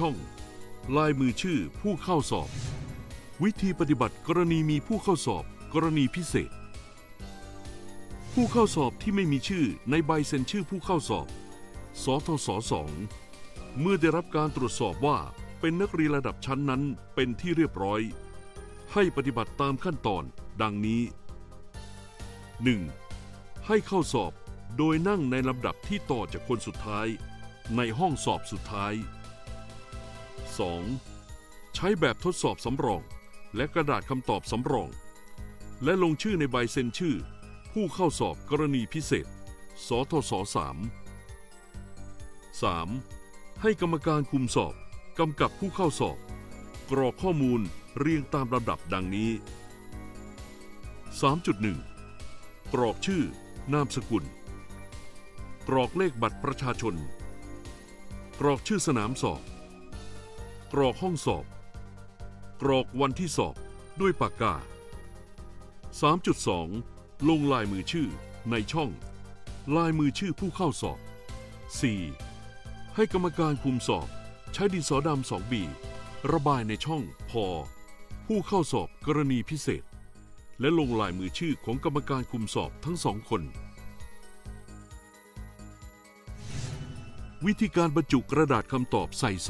ช่อง ลายมือชื่อผู้เข้าสอบ วิธีปฏิบัติกรณีมีผู้เข้าสอบ กรณีพิเศษ ผู้เข้าสอบที่ไม่มีชื่อในใบเซ็นชื่อผู้เข้าสอบ สทศสองเมื่อได้รับการตรวจสอบว่าเป็นนักเรียนระดับชั้นนั้นเป็นที่เรียบร้อย ให้ปฏิบัติตามขั้นตอนดังนี้ 1. ให้เข้าสอบโดยนั่งในลำดับที่ต่อจากคนสุดท้าย ในห้องสอบสุดท้าย 2. ใช้แบบทดสอบสำรอง และกระดาษคำตอบสำรอง และลงชื่อในใบเซ็นชื่อ ผู้เข้าสอบกรณีพิเศษ สทศ3 3. ให้กรรมการคุมสอบกำกับผู้เข้าสอบ กรอกข้อมูลเรียงตามลำดับดังนี้ 3.1 กรอกชื่อนามสกุล กรอกเลขบัตรประชาชน กรอกชื่อสนามสอบ กรอกห้องสอบ กรอกวันที่สอบด้วยปากกา 3.2 ลงลายมือชื่อในช่อง ลายมือชื่อผู้เข้าสอบ 4. ให้กรรมการคุมสอบ ใช้ดินสอดำสองบีระบายในช่องพอ ผู้เข้าสอบกรณีพิเศษ และลงลายมือชื่อของกรรมการคุมสอบทั้งสองคน วิธีการบรรจุกระดาษคำตอบใส่ซอง